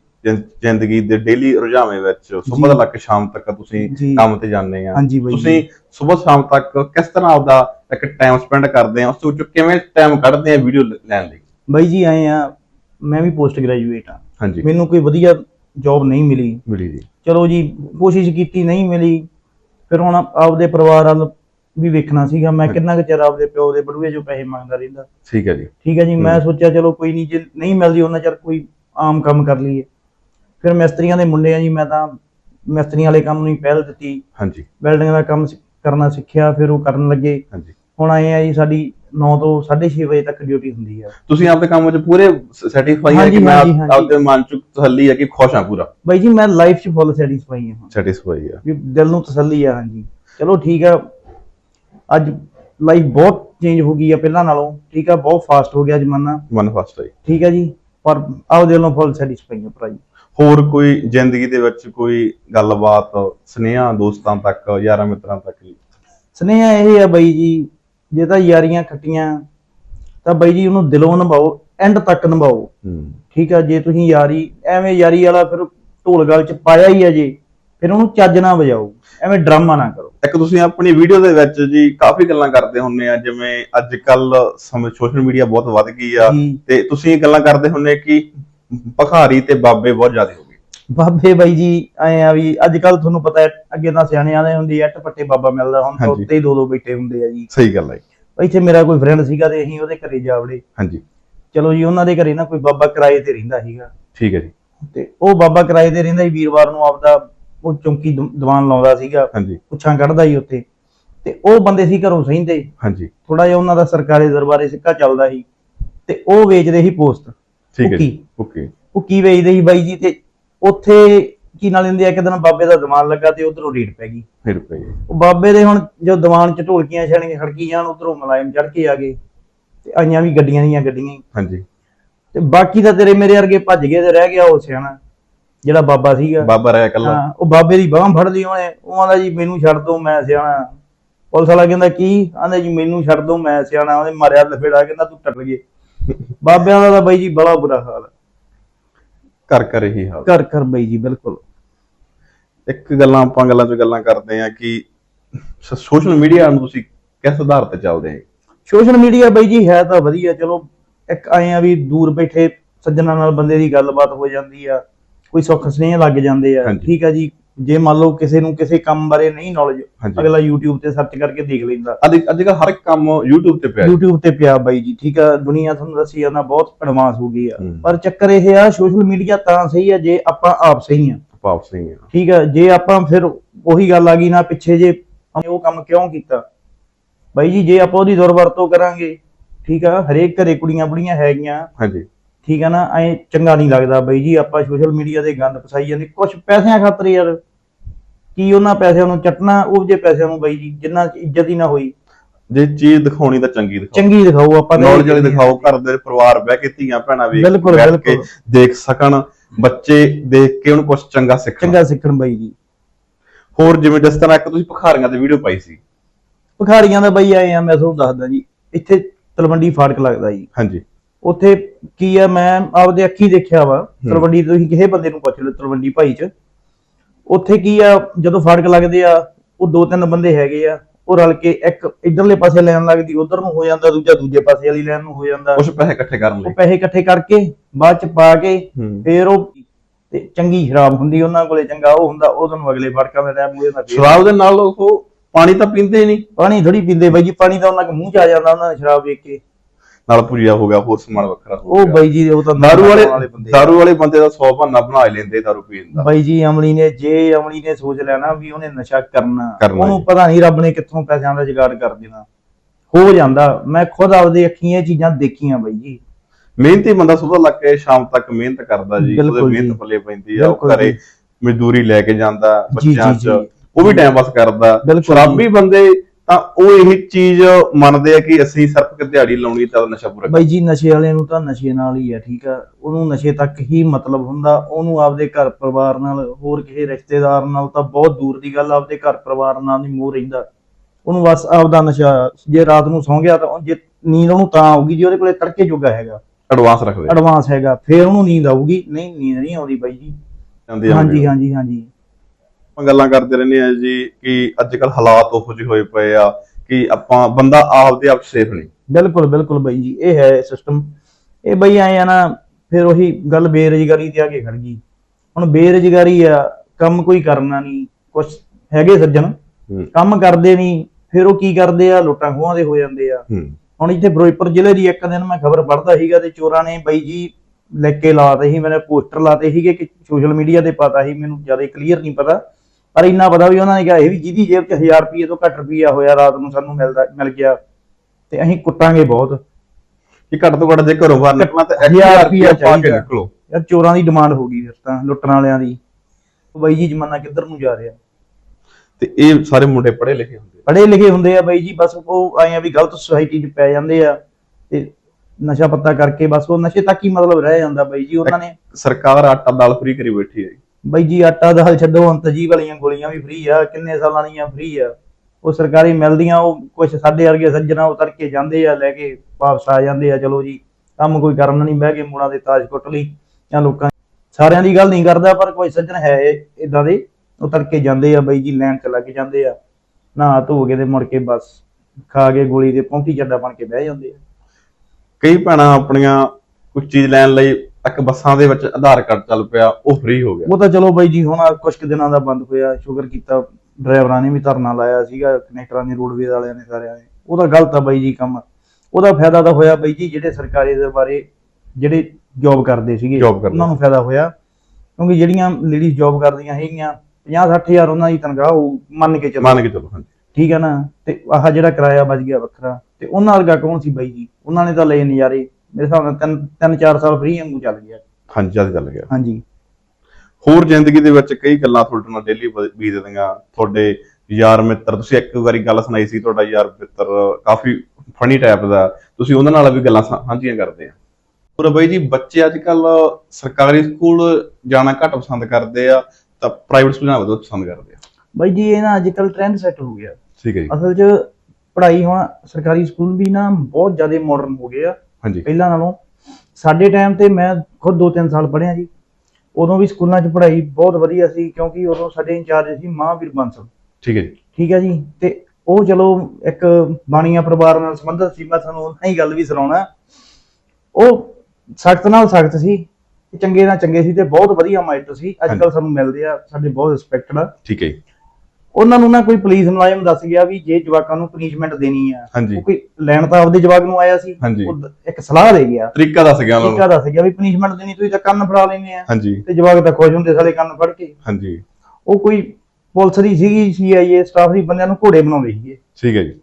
ਜ਼ਿੰਦਗੀ ਦੇ ਡੇਲੀ ਰੁਝਾਵੇਂ ਵਿੱਚ। ਸਵੇਰ ਜੀ। ਤੱਕ ਸ਼ਾਮ ਤੱਕ ਤੁਸੀਂ। ਕੰਮ ਤੇ ਜਾਂਦੇ ਆ। ਤੁਸੀਂ ਸਵੇਰ ਸ਼ਾਮ ਤੱਕ ਕਿਸ ਤਰ੍ਹਾਂ ਆਪਦਾ ਇੱਕ ਟਾਈਮ ਸਪੈਂਡ ਕਰਦੇ ਆ ਉਸ ਤੋਂ ਵਿੱਚੋਂ ਕਿਵੇਂ ਟਾਈਮ ਕੱਢਦੇ ਆ ਵੀਡੀਓ ਲੈਣ ਲਈ? ਬਾਈ ਜੀ ਆਏ ਆ ਮੈਂ ਵੀ ਪੋਸਟ ਗ੍ਰੈਜੂਏਟ ਆ ਹਾਂਜੀ। ਮੈਨੂੰ ਕੋਈ ਵਧੀਆ ਜੌਬ ਨਹੀਂ ਮਿਲੀ। ਮਿਲੀ ਜੀ। ਚਲੋ ਜੀ ਕੋਸ਼ਿਸ਼ ਕੀਤੀ ਨਹੀਂ ਮਿਲੀ। ਫਿਰ ਹੁਣ ਆਪਦੇ ਪਰਿਵਾਰ ਵੱਲ ਵੀ ਵੇਖਣਾ ਸੀਗਾ। ਮੈਂ ਕਿੰਨਾ ਕੁ ਚਿਰ ਆਪਦੇ ਪਿਓ ਦੇ ਬੜੂਏ ਜੋ ਪੈਸੇ ਮੰਗਦਾ ਰਹਿੰਦਾ। ਠੀਕ ਹੈ ਜੀ। ਠੀਕ ਹੈ ਜੀ ਮੈਂ ਸੋਚਿਆ ਚਲੋ ਕੋਈ ਨਹੀਂ ਜੇ ਨਹੀਂ ਮਿਲਦੀ ਉਹਨਾਂ ਚਿਰ ਕੋਈ ਆਮ ਕੰਮ ਕਰ ਲਈਏ। ਫਿਰ ਮਿਸਤਰੀਆਂ ਦੇ ਮੁੰਡੇ ਆ ਜੀ ਮੈਂ ਤਾਂ ਮਿਸਤਰੀਆਂ ਵਾਲੇ ਕੰਮ ਨੂੰ ਹੀ ਪਹਿਲ ਦਿੱਤੀ। ਹਾਂਜੀ। ਵੈਲਡਿੰਗ ਦਾ ਕੰਮ ਕਰਨਾ ਸਿੱਖਿਆ ਫਿਰ ਉਹ ਕਰਨ ਲੱਗੇ। ਹਾਂਜੀ। ਹੁਣ ਆਏ ਆ ਜੀ ਸਾਡੀ 9 ਤੋਂ 6:30 ਵਜੇ ਤੱਕ ਡਿਊਟੀ ਹੁੰਦੀ ਆ। ਤੁਸੀਂ ਆਪਦੇ ਕੰਮ ਵਿੱਚ ਪੂਰੇ ਸੈਟੀਸਫਾਈ ਹੈ ਕਿ ਮੈਂ ਹਾਂਜੀ, ਆਪ- ਹਾਂਜੀ। ਆਪਦੇ ਮਨ ਚ ਤਸੱਲੀ ਹੈ ਕਿ ਖੁਸ਼ ਹਾਂ ਪੂਰਾ? ਬਾਈ ਜੀ ਮੈਂ ਲਾਈਫ 'ਚ ਫੁੱਲ ਸੈਟੀਸਫਾਈ ਹਾਂ ਸੈਟੀਸਫਾਈ ਆ। ਵੀ ਦਿਲ ਨੂੰ ਤਸੱਲੀ ਆ ਹਾਂਜੀ। ਚਲੋ ਠੀਕ ਆ। ਅੱਜ ਲਾਈਫ ਬਹੁਤ ਚੇਂਜ ਹੋ ਗਈ ਆ ਪਹਿਲਾਂ ਨਾਲੋਂ। ਠੀਕ ਆ ਬਹੁਤ ਫਾਸਟ ਹੋ ਗਿਆ ਜ਼ਮਾਨਾ। ਮਨ ਫਸਟ ਹੈ ਠੀਕ ਆ ਜੀ ਪਰ ਆਪ ਦਿਲ ਨੂੰ ਫੁੱਲ ਸੈਟੀਸਫਾਈ ਆ ਭਰਾ ਜੀ। ਹੋਰ ਕੋਈ ਜ਼ਿੰਦਗੀ ਦੇ ਵਿੱਚ ਕੋਈ ਗੱਲਬਾਤ ਸੁਨੇਹਾ ਦੋਸਤਾਂ ਤੱਕ ਯਾਰਾਂ ਮਿੱਤਰਾਂ ਤੱਕ? ਜੀ? ਸੁਨੇਹਾ ਇਹ ਆ ਬਾਈ ਜੀ ਜੇ ਤਾਂ ਯਾਰੀਆਂ ਖੱਟੀਆਂ ਤਾਂ ਬਾਈ ਜੀ ਉਹਨੂੰ ਦਿਲੋਂ ਨਿਭਾਓ ਐਂਡ ਤੱਕ ਨਿਭਾਓ। ਹੂੰ। ਠੀਕ ਆ ਜੇ ਤੁਸੀਂ ਯਾਰੀ ਐਵੇਂ ਯਾਰੀ ਵਾਲਾ ਫਿਰ ਢੋਲ ਗਲ ਚ ਪਾਇਆ ਹੀ ਆ ਜੇ ਫਿਰ ਉਹਨੂੰ ਚੱਜ ਨਾ ਵਜਾਓ ਐਵੇਂ ਡਰਾਮਾ ਨਾ ਕਰੋ। ਇੱਕ ਤੁਸੀਂ ਆਪਣੀ ਵੀਡੀਓ ਦੇ ਵਿੱਚ ਜੀ ਕਾਫੀ ਗੱਲਾਂ ਕਰਦੇ ਹੁੰਦੇ ਆ ਜਿਵੇਂ ਅੱਜ ਕੱਲ ਸਮੇਂ ਸੋਸ਼ਲ ਮੀਡੀਆ ਬਹੁਤ ਵੱਧ ਗਈ ਆ ਤੇ ਤੁਸੀਂ ਇਹ ਗੱਲਾਂ ਕਰਦੇ ਹੁੰਦੇ ਕਿ ਭਖਾਰੀ ਤੇ ਬਾਬੇ ਬਹੁਤ ਜ਼ਿਆਦਾ ਹੋ ਬਾਬੇ ਬਾਈ ਜੀ ਐ ਆ ਵੀ ਅੱਜ ਕੱਲ ਤੁਹਾਨੂੰ ਪਤਾ ਹੈ ਅੱਗੇ ਤਾਂ ਸਿਆਣਿਆਂ ਦੇ ਹੁੰਦੀ ਐ ਪੱਟੇ ਬਾਬਾ ਮਿਲਦਾ ਹੁਣ ਤਾਂ ਹਾਂਜੀ। ਉੱਤੇ ਹੀ ਦੋ ਦੋ ਬੈਠੇ ਹੁੰਦੇ ਆ ਜੀ। ਸਹੀ ਗੱਲ ਹੈ ਇੱਥੇ ਮੇਰਾ ਕੋਈ ਫਰੈਂਡ ਸੀਗਾ ਤੇ ਅਸੀਂ ਉਹਦੇ ਘਰੇ ਜਾ ਵੜੇ ਹਾਂਜੀ। ਚਲੋ ਜੀ ਉਹਨਾਂ ਦੇ ਘਰੇ ਨਾ ਕੋਈ ਬਾਬਾ ਕਿਰਾਏ ਤੇ ਰਹਿੰਦਾ ਸੀਗਾ। ਠੀਕ ਹੈ ਜੀ। ਤੇ ਉਹ ਬਾਬਾ ਕਿਰਾਏ ਤੇ ਰਹਿੰਦਾ ਸੀ ਵੀਰਵਾਰ ਨੂੰ ਆਪਦਾ ਉਹ ਚੌਂਕੀ ਦ- ਦੀਵਾਨ ਲਾਉਂਦਾ ਸੀਗਾ। ਹਾਂਜੀ। ਪੁੱਛਾਂ ਕੱਢਦਾ ਸੀ ਉੱਥੇ। ਤੇ ਉਹ ਬੰਦੇ ਸੀ ਘਰੋਂ ਸਹਿੰਦੇ। ਹਾਂਜੀ। ਥੋੜਾ ਜਿਹਾ ਉਹਨਾਂ ਦਾ ਸਰਕਾਰੀ ਦਰਬਾਰੇ ਸਿੱਕਾ ਚੱਲਦਾ ਸੀ। ਤੇ ਉਹ ਵੇਚਦੇ ਸੀ ਪੋਸਟ। ਠੀਕ ਹੈ ਜੀ। ਓਕੇ ਉਹ ਕੀ ਵੇਚਦੇ ਸੀ ਬਾਈ ਜੀ ਤੇ ਉੱਥੇ ਕੀ ਨਾਲ ਲੈਂਦੇ ਆ? ਇੱਕ ਦਿਨ ਬਾਬੇ ਦਾ ਦੀਵਾਨ ਲੱਗਾ ਤੇ ਉਧਰੋਂ ਰੇਟ ਪੈ ਗਈ। ਫਿਰ ਪਏ ਉਹ ਬਾਬੇ ਦੇ ਹੁਣ ਜੋ ਦੀਵਾਨ ਚ ਢੋਲਕੀਆਂ ਛੜੀਆਂ ਖੜਕੀ ਜਾਣ ਉਧਰੋਂ ਮਲਾਇਮ ਚੜ ਕੇ ਆ ਗਏ ਤੇ ਆਈਆਂ ਵੀ ਗੱਡੀਆਂ ਦੀਆਂ ਗੱਡੀਆਂ ਹੀ। ਹਾਂਜੀ। ਤੇ ਬਾਕੀ ਤਾਂ ਤੇਰੇ ਮੇਰੇ ਵਰਗੇ ਭੱਜ ਗਏ ਤੇ ਰਹਿ ਗਿਆ ਉਹ ਸਿਆਣਾ ਜਿਹੜਾ ਬਾਬਾ ਸੀਗਾ। ਬਾਬਾ ਰਹਿ ਇਕੱਲਾ। ਹਾਂ ਉਹ ਬਾਬੇ ਦੀ ਬਾਹ ਫੜ ਲਈ ਉਹਨੇ ਉਹ ਆਂਦਾ ਜੀ ਮੈਨੂੰ ਛੱਡ ਦੋ ਮੈਂ ਸਿਆਣਾ। ਪੁਲਿਸ ਵਾਲਾ ਕਹਿੰਦਾ ਕੀ? ਆਂਦਾ ਜੀ ਮੈਨੂੰ ਛੱਡ ਦੋ ਮੈਂ ਸਿਆਣਾ। ਉਹਨੇ ਮਾਰਿਆ ਲਫੇੜਾ ਕਹਿੰਦਾ ਤੂੰ ਟੱਟ ਗਏ। ਬਾਬਿਆਂ ਦਾ ਤਾਂ ਬਾਈ ਜੀ ਬੜਾ ਬੁਰਾ ਹਾਲ ਹੈ। ਕਰ ਕਰ ਹੀ ਹਾਲ। ਘਰ ਘਰ ਬਾਈ ਜੀ ਬਿਲਕੁਲ। ਇੱਕ ਗੱਲਾਂ ਆਪਾਂ ਗੱਲਾਂ ਚ ਗੱਲਾਂ ਕਰਦੇ ਆ ਕਿ ਸੋਸ਼ਲ ਮੀਡੀਆ ਨੂੰ ਤੁਸੀਂ ਕਿਸ ਆਧਾਰ ਤੇ ਚੱਲਦੇ ਆ ਸੋਸ਼ਲ ਮੀਡੀਆ ਬਾਈ ਜੀ ਹੈ ਤਾਂ ਵਧੀਆ ਚਲੋ ਇੱਕ ਆਏ ਆ ਵੀ ਦੂਰ ਬੈਠੇ ਸੱਜਣਾ ਨਾਲ ਬੰਦੇ ਦੀ ਗੱਲਬਾਤ ਹੋ ਜਾਂਦੀ ਆ ਕੋਈ ਸੁੱਖ ਸੁਨੇਹ ਲੱਗ ਜਾਂਦੇ ਆ। ਠੀਕ ਆ ਜੀ ਜੇ ਮੰਨ ਲਓ ਕਿਸੇ ਨੂੰ ਕਿਸੇ ਕੰਮ ਬਾਰੇ ਨਹੀਂ ਨੌਲੇਜ ਹਾਂਜੀ। ਅਗਲਾ YouTube ਤੇ ਸਰਚ ਕਰਕੇ ਦੇਖ ਲੈਂਦਾ। ਅੱਜ ਅੱਜ ਕੱਲ ਹਰ ਇੱਕ ਕੰਮ YouTube ਤੇ ਪਿਆ। YouTube ਤੇ ਪਿਆ ਬਾਈ ਜੀ ਠੀਕ ਆ? ਦੁਨੀਆ ਤੁਹਾਨੂੰ ਦੱਸੀ ਜਾਂਦਾ ਬਹੁਤ ਐਡਵਾਂਸ ਹੋ ਗਈ ਆ। ਪਰ ਚੱਕਰ ਇਹ ਆ ਸੋਸ਼ਲ ਮੀਡੀਆ ਤਾਂ ਸਹੀ ਆ ਜੇ ਆਪਾਂ ਆਪ ਸਹੀ ਆ। ਪਾਪ ਸਿੰਘ ਆ। ਠੀਕ ਆ? ਜੇ ਆਪਾਂ ਫਿਰ ਉਹੀ ਗੱਲ ਆ ਗਈ ਨਾ ਪਿੱਛੇ ਜੇ ਉਹ ਕੰਮ ਕਿਉਂ ਕੀਤਾ? ਬਾਈ ਜੀ ਜੇ ਆਪਾਂ ਉਹਦੀ ਦੁਰਵਰਤੋਂ ਕਰਾਂਗੇ ਠੀਕ ਆ? ਹਰੇਕ ਘਰੇ ਕੁੜੀਆਂ ਬੁੜੀਆਂ ਹੈਗੀਆਂ। ਹਾਂਜੀ। ਠੀਕ ਆ ਨਾ ਐ ਚੰਗਾ ਨਹੀਂ ਲੱਗਦਾ ਬਾਈ ਜੀ ਆਪਾਂ ਸੋਸ਼ਲ ਮੀਡੀਆ ਤੇ ਗੰਦ ਫਸਾਈ ਜਾਂਦੇ। ਕੁਝ ਪੈਸਿਆਂ ਖਾਤਰ ਯਾਰ ਕੀ ਉਹਨਾਂ ਪੈਸਿਆਂ ਨੂੰ ਚੱਟਣਾ ਉਹ ਜੇ ਪੈਸਿਆਂ ਨੂੰ ਬਾਈ ਜੀ ਜਿੰਨਾ ਇੱਜ਼ਤ ਹੀ ਨਾ ਹੋਈ। ਜੇ ਚੀਜ਼ ਦਿਖਾਉਣੀ ਤਾਂ ਚੰਗੀ ਦਿਖਾਓ। ਚੰਗੀ ਦਿਖਾਓ ਆਪਾਂ ਨੌਲੇਜ ਵਾਲੀ ਦਿਖਾਓ ਘਰ ਦੇ ਪਰਿਵਾਰ ਬਹਿ ਕੇ ਧੀਆਂ ਭੈਣਾਂ ਵੇਖ ਬੈਠ ਕੇ ਬਿਲਕੁਲ। ਦੇਖ ਸਕਣ ਬੱਚੇ ਦੇਖ ਕੇ ਉਹਨੂੰ ਕੁਝ ਚੰਗਾ ਸਿੱਖਣ। ਚੰਗਾ ਸਿੱਖਣ ਬਾਈ ਜੀ। ਹੋਰ ਜਿਵੇਂ ਜਿਸ ਤਰ੍ਹਾਂ ਇੱਕ ਤੁਸੀਂ ਭਖਾਰੀਆਂ ਤੇ ਵੀਡੀਓ ਪਾਈ ਸੀ। ਭਖਾਰੀਆਂ ਦਾ ਬਾਈ ਆਏ ਆ ਮੈਂ ਤੁਹਾਨੂੰ ਦੱਸਦਾ ਜੀ ਇੱਥੇ ਤਲਵੰਡੀ ਫਾਟਕ ਲੱਗਦਾ ਜੀ। ਹਾਂਜੀ। ਉੱਥੇ ਕੀ ਆ ਮੈਂ ਆਪਦੇ ਅੱਖੀ ਦੇਖਿਆ ਵਾ ਤਲਵੰਡੀ ਤੁਸੀਂ ਕਿਸੇ ਬੰਦੇ ਨੂੰ ਪੁੱਛ ਲਓ ਤਲਵੰਡੀ ਭਾਈ ਚ। ਉੱਥੇ ਕੀ ਆ ਜਦੋਂ ਫਾਟਕ ਲੱਗਦੇ ਆ ਉਹ ਦੋ ਤਿੰਨ ਬੰਦੇ ਹੈਗੇ ਆ ਉਹ ਰਲ ਕੇ ਇੱਕ ਇਧਰਲੇ ਪਾਸੇ ਲੈਣ ਲੱਗਦੀ ਉਧਰ ਨੂੰ ਹੋ ਜਾਂਦਾ ਦੂਜਾ ਦੂਜੇ ਪਾਸੇ ਵਾਲੀ ਲੈਣ ਨੂੰ ਹੋ ਜਾਂਦਾ। ਕੁਝ ਪੈਸੇ ਇਕੱਠੇ ਕਰਨ ਉਹ ਲਈ ਪੈਸੇ ਇਕੱਠੇ ਕਰਕੇ ਬਾਅਦ ਚ ਪਾ ਕੇ। ਫੇਰ ਉਹ ਤੇ ਚੰਗੀ ਸ਼ਰਾਬ ਹੁੰਦੀ ਉਹਨਾਂ ਕੋਲੇ ਚੰਗਾ ਉਹ ਹੁੰਦਾ ਉਹ ਤੁਹਾਨੂੰ ਅਗਲੇ ਫਾਟਕਾਂ ਦਾ ਟਾਈਮ ਉਹਦੇ ਨਾਲ ਸ਼ਰਾਬ ਦੇ ਨਾਲ ਉਹ ਪਾਣੀ ਤਾਂ ਪੀਂਦੇ ਨਹੀਂ। ਪਾਣੀ ਥੋੜੀ ਪੀਂਦੇ ਬਾਈ ਜੀ ਪਾਣੀ ਤਾਂ ਉਹਨਾਂ ਦੇ ਮੂੰਹ ਚ ਆ ਜਾਂਦਾ ਉਹਨਾਂ ਦੀ ਸ਼ਰਾਬ ਵੇਖ ਕੇ। ਨਾਲ ਭੁਜੀਆ ਹੋ ਗਿਆ ਹੋਰ ਸਮਾਨ ਵੱਖਰਾ ਹੋ ਉਹ ਗਿਆ ਬਾਈ ਜੀ ਉਹ ਤਾਂ ਦਾਰੂ ਵਾਲੇ ਬੰਦੇ ਆ। ਦਾਰੂ ਵਾਲੇ ਬੰਦੇ ਦਾ 100 ਬਹਾਨਾ ਬਣਾ ਹੀ ਲੈਂਦੇ ਦਾਰੂ ਪੀਣ ਦਾ ਬਾਈ ਜੀ ਅਮਲੀ ਨੇ ਜੇ ਅਮਲੀ ਨੇ ਸੋਚ ਲਿਆ ਨਾ ਵੀ ਉਹਨੇ ਨਸ਼ਾ ਕਰਨਾ ਕਰਨਾ ਉਹਨੂੰ ਜੀ। ਪਤਾ ਨਹੀਂ ਰੱਬ ਨੇ ਕਿੱਥੋਂ ਪੈਸਿਆਂ ਦਾ ਜੁਗਾੜ ਕਰ ਦੇਣਾ ਹੋ ਜਾਂਦਾ ਮੈਂ ਖੁਦ ਆਪਦੇ ਅੱਖੀਂ ਇਹ ਚੀਜ਼ਾਂ ਦੇਖੀਆਂ ਬਾਈ ਜੀ ਮਿਹਨਤੀ ਬੰਦਾ ਸੁਬਹ ਲੱਗ ਕੇ ਸ਼ਾਮ ਤੱਕ ਮਿਹਨਤ ਕਰਦਾ ਜੀ ਉਹਦੇ ਬਿਲਕੁਲ ਜੀ। ਮਿਹਨਤ ਪੱਲੇ ਪੈਂਦੀ ਆ ਉਹ ਬਿਲਕੁਲ ਘਰੇ। ਮਜ਼ਦੂਰੀ ਲੈ ਕੇ ਜਾਂਦਾ ਜੀ, ਬੱਚਿਆਂ ਜੀ, 'ਚ ਜੀ। ਉਹ ਵੀ ਟਾਈਮ ਪਾਸ ਕਰਦਾ ਬਿਲਕੁਲ ਸ਼ਰਾਬੀ ਬੰਦੇ ਤਾਂ ਉਹ ਇਹ ਚੀਜ਼ ਮੰਨਦੇ ਆ ਕਿ ਅਸੀਂ ਸਿਰਫ ਕਿ ਦਿਹਾੜੀ ਲਾਉਣੀ ਤਾਂ ਨਸ਼ਾ ਪੂਰਾ ਬਾਈ ਜੀ ਨਸ਼ੇ ਵਾਲੇ ਨੂੰ ਤਾਂ ਨਸ਼ੇ ਨਾਲ ਹੀ ਆ ਠੀਕ ਆ। ਉਹਨੂੰ ਨਸ਼ੇ ਤੱਕ ਹੀ ਮਤਲਬ ਹੁੰਦਾ। ਉਹਨੂੰ ਆਪਦੇ ਘਰ ਪਰਿਵਾਰ ਨਾਲ ਹੋਰ ਕਿਸੇ ਰਿਸ਼ਤੇਦਾਰ ਨਾਲ ਤਾਂ ਬਹੁਤ ਦੂਰ ਦੀ ਗੱਲ ਆਪਦੇ ਘਰ ਪਰਿਵਾਰ ਨਾਲ ਨਹੀਂ ਮੋਹ ਰਹਿੰਦਾ। ਉਹਨੂੰ ਬਸ ਆਪਦਾ ਨਸ਼ਾ ਜੇ ਰਾਤ ਨੂੰ ਸੌਂ ਗਿਆ ਤਾਂ ਜੇ ਨੀਂਦ ਉਹਨੂੰ ਤਾਂ ਆਊਗੀ ਜੇ ਉਹਦੇ ਕੋਲੇ ਤੜਕੇ ਜੋਗਾ ਹੈਗਾ। ਐਡਵਾਂਸ ਰੱਖਦੇ ਐਡਵਾਂਸ ਹੈਗਾ। ਫੇਰ ਉਹਨੂੰ ਨੀਂਦ ਆਊਗੀ। ਨਹੀਂ ਨੀਂਦ ਨਹੀਂ ਆਉਂਦੀ ਬਾਈ ਜੀ। ਆ ਹਾਂਜੀ ਹਾਂਜੀ ਹਾਂਜੀ। ਆਪਾਂ ਗੱਲਾਂ ਕਰਦੇ ਰਹਿੰਦੇ ਆ ਜੀ ਕਿ ਅੱਜ ਕੱਲ ਹਾਲਾਤ ਉਹੋ ਜਿਹੇ ਹੋਏ ਪਏ ਆ ਕਿ ਆਪਾਂ ਬੰਦਾ ਆਪਦੇ ਆਪ ਸੇਫ ਨਹੀਂ। ਬਿਲਕੁਲ ਬਿਲਕੁਲ ਬਾਈ ਜੀ ਇਹ ਹੈ ਸਿਸਟਮ ਇਹ ਬਈ ਆਏ ਆ ਨਾ ਫਿਰ ਉਹੀ ਗੱਲ ਬੇਰੁਜ਼ਗਾਰੀ ਤੇ ਆ ਕੇ ਖੜ ਗਈ। ਹੁਣ ਬੇਰੁਜ਼ਗਾਰੀ ਆ ਕੰਮ ਕੋਈ ਕਰਨਾ ਨਹੀਂ ਕੁਛ ਹੈਗੇ ਸੱਜਣ ਕੰਮ ਕਰਦੇ ਨਹੀਂ ਫਿਰ ਉਹ ਕੀ ਕਰਦੇ ਆ? ਲੁੱਟਾਂ ਖੋਹਾਂ ਦੇ ਹੋ ਜਾਂਦੇ ਆ। ਹੁਣ ਇੱਥੇ ਫਿਰੋਜ਼ਪੁਰ ਜ਼ਿਲ੍ਹੇ ਦੀ ਇੱਕ ਦਿਨ ਮੈਂ ਖਬਰ ਪੜ੍ਹਦਾ ਸੀਗਾ ਤੇ ਚੋਰਾਂ ਨੇ ਬਾਈ ਜੀ ਲਿਖ ਕੇ ਲਾਤੇ ਸੀ ਮੈਨੇ ਪੋਸਟਰ ਲਾਤੇ ਸੀਗੇ ਕਿ ਸੋਸ਼ਲ ਮੀਡੀਆ ਤੇ ਪਤਾ ਸੀ ਮੈਨੂੰ ਜ਼ਿਆਦਾ ਕਲੀਅਰ ਨਹੀਂ ਪਤਾ। ਪਰ ਇੰਨਾ ਪਤਾ ਵੀ ਉਹਨਾਂ ਨੇ ਕਿਹਾ ਇਹ ਵੀ ਜਿਹਦੀ ਜੇਬ 'ਚ 1000 ਰੁਪਏ ਤੋਂ ਘੱਟ ਰੁਪਈਆ ਹੋਇਆ ਰਾਤ ਨੂੰ ਸਾਨੂੰ ਮਿਲਦਾ ਮਿਲ ਗਿਆ। ਤੇ ਅਸੀਂ ਕੁੱਟਾਂਗੇ ਬਹੁਤ। ਕਿ ਘੱਟ ਤੋਂ ਘੱਟ ਜੇ ਘਰੋਂ ਬਾਹਰ ਨਿਕਲਣਾ ਤਾਂ ਹਜ਼ਾਰ 1000 ਰੁਪਈਆ ਪਾ ਕੇ। ਨਿਕਲੋ। ਯਾਰ ਚੋਰਾਂ ਦੀ ਡਿਮਾਂਡ ਹੋ ਗਈ ਫਿਰ ਤਾਂ ਲੁੱਟਣ ਵਾਲਿਆਂ ਦੀ। ਬਾਈ ਜੀ ਜ਼ਮਾਨਾ ਕਿੱਧਰ ਨੂੰ ਜਾ ਰਿਹਾ? ਤੇ ਇਹ ਸਾਰੇ ਮੁੰਡੇ ਪੜ੍ਹੇ ਲਿਖੇ ਹੁੰਦੇ ਪੜ੍ਹੇ ਲਿਖੇ ਹੁੰਦੇ ਆ ਬਾਈ ਜੀ ਬਸ ਉਹ ਆਏ ਆ ਵੀ ਗਲਤ ਸੁਸਾਇਟੀ 'ਚ ਪੈ ਜਾਂਦੇ ਆ ਤੇ ਨਸ਼ਾ ਪੱਤਾ ਕਰਕੇ ਬਸ ਉਹ ਨਸ਼ੇ ਤੱਕ ਹੀ ਮਤਲਬ ਰਹਿ ਜਾਂਦਾ ਬਾਈ ਜੀ ਉਹਨਾਂ ਨੇ। ਸਰਕਾਰ ਆਟਾ ਦਾਲ ਫ੍ਰੀ ਕਰੀ ਬੈਠੀ ਹੈ। ਬਾਈ ਜੀ ਆਟਾ ਦਾਲ ਛੱਡੋ, ਹੁਣ ਤਜੀ ਵਾਲੀਆਂ ਗੋਲੀਆਂ ਵੀ ਫ੍ਰੀ ਆ, ਕਿੰਨੇ ਸਾਲਾਂ ਦੀਆਂ ਫ੍ਰੀ ਆ। ਉਹ ਸਰਕਾਰੀ ਮਿਲਦੀਆਂ, ਉਹ ਕੁਝ ਸਾਡੇ ਵਰਗੇ ਸੱਜਣਾ ਉਤਰ ਕੇ ਜਾਂਦੇ ਆ, ਲੈ ਕੇ ਵਾਪਸ ਆ ਜਾਂਦੇ ਆ, ਚਲੋ ਜੀ, ਕੰਮ ਕੋਈ ਕਰਨ ਨਹੀਂ, ਬਹਿ ਕੇ ਮੂਣਾ ਦੇ ਤਾਜ ਕੁੱਟ ਲਈ, ਜਾਂ ਲੋਕਾਂ ਸਾਰਿਆਂ ਦੀ ਗੱਲ ਨਹੀਂ ਕਰਦਾ, ਪਰ ਕੋਈ ਸੱਜਣ ਹੈ ਇਦਾਂ ਦੇ, ਉਹ ਤੜਕੇ ਜਾਂਦੇ ਆ, ਬਾਈ ਜੀ ਲੈਣ ਚ ਲੱਗ ਜਾਂਦੇ ਆ, ਨਹਾ ਧੋ ਕੇ ਤੇ ਮੁੜ ਕੇ ਬਸ, ਖਾ ਕੇ ਗੋਲੀ ਦੇ ਪੌਂਟੀ ਚੱਡਾ ਬਣ ਕੇ ਬਹਿ ਜਾਂਦੇ ਆ। ਕਈ ਭੈਣਾਂ ਆਪਣੀਆਂ ਕੁਝ ਚੀਜ਼ ਲੈਣ ਲਈ ਇੱਕ ਬੱਸਾਂ ਦੇ ਵਿੱਚ ਆਧਾਰ ਕਾਰਡ ਚੱਲ ਪਿਆ ਉਹ ਫ੍ਰੀ ਹੋ ਗਿਆ। ਉਹ ਤਾਂ ਚਲੋ ਬਾਈ ਜੀ ਹੁਣ ਆਹ ਕੁਛ ਕੁ ਦਿਨਾਂ ਦਾ ਬੰਦ ਹੋਇਆ ਸ਼ੁਕਰ ਕੀਤਾ ਡਰਾਈਵਰਾਂ ਨੇ ਵੀ ਧਰਨਾ ਲਾਇਆ ਸੀਗਾ ਕਨੈਕਟਰਾਂ ਨੇ ਰੋਡਵੇਜ਼ ਵਾਲਿਆਂ ਨੇ ਸਾਰਿਆਂ ਨੇ। ਉਹਦਾ ਗਲਤ ਆ ਬਾਈ ਜੀ ਕੰਮ। ਉਹਦਾ ਫਾਇਦਾ ਤਾਂ ਹੋਇਆ ਬਾਈ ਜੀ ਜਿਹੜੇ ਸਰਕਾਰੀ ਦੇ ਬਾਰੇ ਜਿਹੜੇ ਜੌਬ ਕਰਦੇ ਸੀਗੇ ਉਹਨਾਂ ਨੂੰ ਫਾਇਦਾ ਹੋਇਆ। ਕਿਉਂਕਿ ਜਿਹੜੀਆਂ ਲੇਡੀਜ਼ ਜੌਬ ਕਰਦੀਆਂ ਹੈਗੀਆਂ 50 ਹਜ਼ਾਰ ਉਹਨਾਂ ਦੀ ਤਨਖਾਹ ਉਹ ਮੰਨ ਕੇ ਚੱਲੋ। ਮੰਨ ਕੇ ਚਲੋ ਹਾਂਜੀ। ਠੀਕ ਹੈ ਨਾ? ਤੇ ਆਹ ਜਿਹੜਾ ਕਿਰਾਇਆ ਬਚ ਗਿਆ ਵੱਖਰਾ ਤੇ ਉਹਨਾਂ ਵਰਗਾ ਕੌਣ ਸੀ ਬਾਈ ਜੀ? ਉਹਨਾਂ ਨੇ ਤਾਂ ਲਏ ਨਜ਼ਾਰੇ। ਮੇਰੇ ਹਿਸਾਬ ਨਾਲ ਤਿੰਨ ਤਿੰਨ ਚਾਰ ਸਾਲ ਫ੍ਰੀ ਵਾਂਗੂ ਚੱਲ ਗਿਆ। ਹਾਂਜੀ ਜਦ ਚੱਲ ਗਿਆ। ਹਾਂਜੀ। ਹੋਰ ਜ਼ਿੰਦਗੀ ਦੇ ਵਿੱਚ ਕਈ ਗੱਲਾਂ ਤੁਹਾਡੇ ਨਾਲ ਡੇਲੀ ਬੀਤਦੀਆਂ ਤੁਹਾਡੇ ਯਾਰ ਮਿੱਤਰ ਤੁਸੀਂ ਇੱਕ ਵਾਰੀ ਗੱਲ ਸੁਣਾਈ ਸੀ ਤੁਹਾਡਾ ਯਾਰ ਮਿੱਤਰ ਕਾਫੀ ਫਨੀ ਟਾਈਪ ਦਾ। ਤੁਸੀਂ ਉਹਨਾਂ ਨਾਲ ਵੀ ਗੱਲਾਂ ਸਾਂਝੀਆਂ ਕਰਦੇ ਆ। ਪਰ ਬਈ ਜੀ ਬੱਚੇ ਅੱਜ ਕੱਲ ਸਰਕਾਰੀ ਸਕੂਲ ਜਾਣਾ ਘੱਟ ਪਸੰਦ ਕਰਦੇ ਆ ਤਾਂ ਪ੍ਰਾਈਵੇਟ ਸਕੂਲ ਜਾਣਾ ਬਹੁਤ ਪਸੰਦ ਕਰਦੇ ਆ। ਬਾਈ ਜੀ ਇਹ ਨਾ ਅੱਜ ਕੱਲ ਟ੍ਰੈਂਡ ਸੈੱਟ ਹੋ ਗਿਆ। ਠੀਕ ਹੈ ਜੀ। ਅਸਲ 'ਚ ਪੜ੍ਹਾਈ ਹੁਣ ਸਰਕਾਰੀ ਸਕੂਲ ਵੀ ਨਾ ਬਹੁਤ ਜ਼ਿਆਦਾ ਮਾਡਰਨ ਹੋ ਗਏ ਆ। ਹਾਂਜੀ। ਪਹਿਲਾਂ ਨਾਲੋਂ ਸਾਡੇ ਟਾਈਮ ਤੇ ਮੈਂ ਖੁਦ 2-3 ਸਾਲ ਪੜ੍ਹਿਆ ਜੀ। ਉਦੋਂ ਵੀ ਸਕੂਲਾਂ 'ਚ ਪੜ੍ਹਾਈ ਬਹੁਤ ਵਧੀਆ ਸੀ ਕਿਉਂਕਿ ਉਦੋਂ ਸਾਡੇ ਇੰਚਾਰਜ ਸੀ ਮਹਾਂਵੀਰ ਬਾਂਸਲ। ਠੀਕ ਹੈ ਜੀ। ਠੀਕ ਹੈ ਜੀ? ਤੇ ਉਹ ਚਲੋ ਇੱਕ ਬਾਣੀਆ ਪਰਿਵਾਰ ਨਾਲ ਸੰਬੰਧਿਤ ਸੀ ਮੈਂ ਤੁਹਾਨੂੰ ਉਹਨਾਂ ਹੀ ਗੱਲ ਵੀ ਸੁਣਾਉਣਾ। ਉਹ ਸਖਤ ਨਾਲ ਸਖਤ ਸੀ ਚੰਗੇ ਨਾਲ ਚੰਗੇ ਸੀ ਤੇ ਬਹੁਤ ਵਧੀਆ ਮਾਸਟਰ ਸੀ। ਅੱਜ। ਕੱਲ ਸਾਨੂੰ ਮਿਲਦੇ ਆ ਸਾਡੇ ਬਹੁਤ ਰਿਸਪੈਕਟਡ ਆ। ਠੀਕ ਹੈ ਜੀ। ਉਹਨਾਂ ਨੂੰ ਨਾ ਕੋਈ ਪੁਲਿਸ ਮੁਲਾਜ਼ਮ ਦੱਸ ਗਿਆ ਵੀ ਜੇ ਜਵਾਕਾਂ ਨੂੰ ਪਨਿਸ਼ਮੈਂਟ ਦੇਣੀ ਆ ਹਾਂਜੀ। ਉਹ ਕੋਈ ਲੈਣ ਤਾਂ ਆਪਦੇ ਜਵਾਕ ਨੂੰ ਆਇਆ ਸੀ ਹਾਂਜੀ। ਉਹ ਦ- ਇੱਕ ਸਲਾਹ ਦੇ ਗਿਆ। ਤਰੀਕਾ ਦੱਸ ਗਿਆ ਉਹਨਾਂ ਟੀਕਾ ਨੂੰ ਦੱਸ ਗਿਆ ਵੀ ਪਨਿਸ਼ਮੈਂਟ ਦੇਣੀ ਤੁਸੀਂ ਤਾਂ ਕੰਨ ਫੜਾ ਲੈਂਦੇ ਆ। ਹਾਂਜੀ। ਤੇ ਜਵਾਕ ਤਾਂ ਖੁਸ਼ ਹੁੰਦੇ ਸਾਲੇ ਕੰਨ ਫੜ ਕੇ। ਹਾਂਜੀ। ਉਹ ਕੋਈ ਪੁਲਿਸ ਦੀ ਸੀਗੀ ਸੀਆਈਏ ਸਟਾਫ ਦੀ ਬੰਦਿਆਂ ਨੂੰ ਘੋੜੇ ਬਣਾਉਂਦੇ ਸੀਗੇ। ਠੀਕ ਹੈ ਜੀ।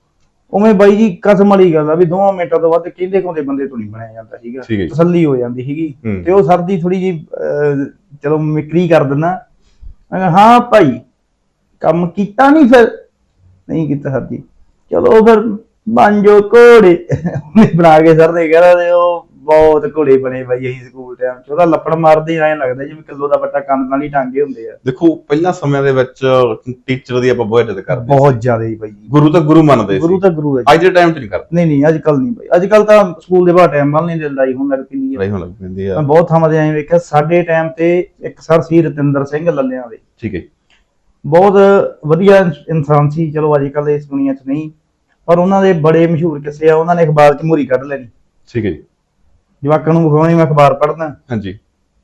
ਉਵੇਂ ਬਾਈ ਜੀ ਕਸਮ ਵਾਲੀ ਗੱਲ ਆ ਵੀ ਦੋਵਾਂ ਮਿੰਟਾਂ ਤੋਂ ਵੱਧ ਕਹਿੰਦੇ ਕੋਦੇ ਬੰਦੇ ਤੋਂ ਨਹੀਂ ਬਣਾਇਆ ਜਾਂਦਾ ਸੀਗਾ। ਠੀਕ ਹੈ ਜੀ। ਤਸੱਲੀ ਹੋ ਜਾਂਦੀ ਸੀਗੀ। ਹੂੰ। ਤੇ ਉਹ ਸਰ ਦੀ ਥੋੜੀ ਜੀ ਚਲੋ ਮਿਕਰੀ ਕਰ ਦਿੰਦਾ। ਮੈਂ ਕਿਹਾ, ਹਾਂ ਭਾਈ ਕੰਮ ਕੀਤਾ ਨਹੀਂ ਫਿਰ? ਨਹੀਂ ਕੀਤਾ ਸਰ ਜੀ। ਚਲੋ ਫਿਰ ਬਣ ਜੋ ਘੋੜੇ। ਬਣਾ ਕੇ ਸਰ ਨੇ ਕਹਿੰਦਾ ਉਹ ਬਹੁਤ ਘੋੜੇ ਬਣੇ ਬਾਈ ਅਸੀਂ ਸਕੂਲ ਟਾਈਮ ਚ। ਉਹਦਾ ਲੱਪੜ ਮਾਰਦੇ ਐਂ ਲੱਗਦਾ ਜਿਵੇਂ ਕਿਲੋ ਦਾ ਬੱਟਾ ਕੰਨ ਨਾਲ ਹੀ ਟਾਂਗੇ ਹੁੰਦੇ ਆ। ਦੇਖੋ ਪਹਿਲਾਂ ਸਮਿਆਂ ਦੇ ਵਿੱਚ ਟੀਚਰ ਦੀ ਆਪਾਂ ਬਹੁਤ ਇੱਜ਼ਤ ਕਰਦੇ। ਬਹੁਤ ਜ਼ਿਆਦਾ ਹੀ ਬਾਈ ਗੁਰੂ ਤਾਂ ਗੁਰੂ ਮੰਨਦੇ ਗੁਰੂ ਸੀ। ਤਾਂ ਗੁਰੂ ਹੈ। ਅੱਜ ਦੇ ਟਾਈਮ 'ਚ ਨਹੀਂ ਕਰਦੇ। ਨਹੀਂ ਨਹੀਂ ਅੱਜ ਕੱਲ ਨਹੀਂ ਬਾਈ। ਅੱਜ ਕੱਲ ਤਾਂ ਸਕੂਲ ਦੇ ਬਾਹਰ ਟਾਈਮ ਵੱਲ ਨਹੀਂ ਲੜਾਈ ਹੋਣ ਲੱਗ ਪੈਂਦੀ ਹੈ। ਲੜਾਈ ਹੋਣ ਲੱਗ ਪੈਂਦੀ ਆ। ਮੈਂ ਬਹੁਤ ਥਾਵਾਂ ਤੇ ਐਂ ਵੇਖਿਆ ਸਾਡੇ ਟਾਈਮ ਤੇ ਇੱਕ ਸਰ ਸੀ ਰਤਿੰਦਰ ਸਿੰਘ ਲੱਲਿਆਂ ਦੇ। ਠੀਕ ਹੈ। ਬਹੁਤ ਵਧੀਆ ਇਨਸ- ਇਨਸਾਨ ਸੀ ਚਲੋ ਅੱਜ ਕੱਲ ਇਸ ਦੁਨੀਆ 'ਚ ਨਹੀਂ ਪਰ ਉਹਨਾਂ ਦੇ ਬੜੇ ਮਸ਼ਹੂਰ ਕਿੱਸੇ ਆ ਉਹਨਾਂ ਨੇ ਅਖਬਾਰ 'ਚ ਮੂਰੀ ਕੱਢ ਲੈਣੀ। ਠੀਕ ਹੈ ਜੀ। ਜਵਾਕਾਂ ਨੂੰ ਵਿਖਾਉਣੀ ਮੈਂ ਅਖਬਾਰ ਪੜ੍ਹਦਾ ਹਾਂਜੀ।